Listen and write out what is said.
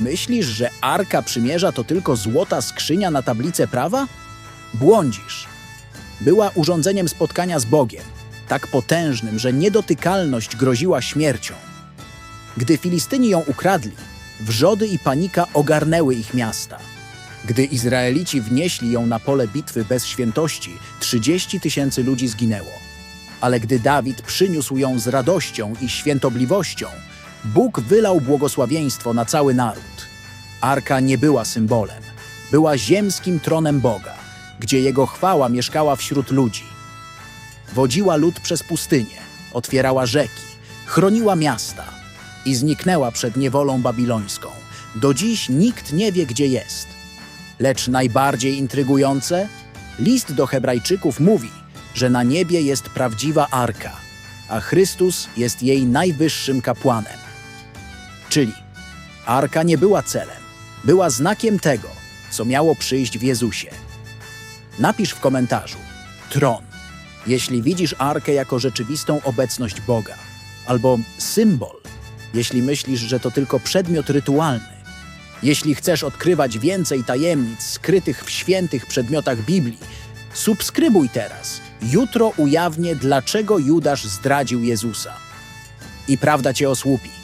Myślisz, że Arka Przymierza to tylko złota skrzynia na tablicę prawa? Błądzisz. Była urządzeniem spotkania z Bogiem, tak potężnym, że niedotykalność groziła śmiercią. Gdy Filistyni ją ukradli, wrzody i panika ogarnęły ich miasta. Gdy Izraelici wnieśli ją na pole bitwy bez świętości, 30 tysięcy ludzi zginęło. Ale gdy Dawid przyniósł ją z radością i świętobliwością, Bóg wylał błogosławieństwo na cały naród. Arka nie była symbolem, była ziemskim tronem Boga, gdzie jego chwała mieszkała wśród ludzi. Wodziła lud przez pustynię, otwierała rzeki, chroniła miasta i zniknęła przed niewolą babilońską. Do dziś nikt nie wie, gdzie jest. Lecz najbardziej intrygujące, list do Hebrajczyków mówi, że na niebie jest prawdziwa arka, a Chrystus jest jej najwyższym kapłanem. Czyli arka nie była celem, była znakiem tego, co miało przyjść w Jezusie. Napisz w komentarzu tron, jeśli widzisz arkę jako rzeczywistą obecność Boga, albo symbol, jeśli myślisz, że to tylko przedmiot rytualny. Jeśli chcesz odkrywać więcej tajemnic skrytych w świętych przedmiotach Biblii, subskrybuj teraz. Jutro ujawnię, dlaczego Judasz zdradził Jezusa. I prawda cię osłupi.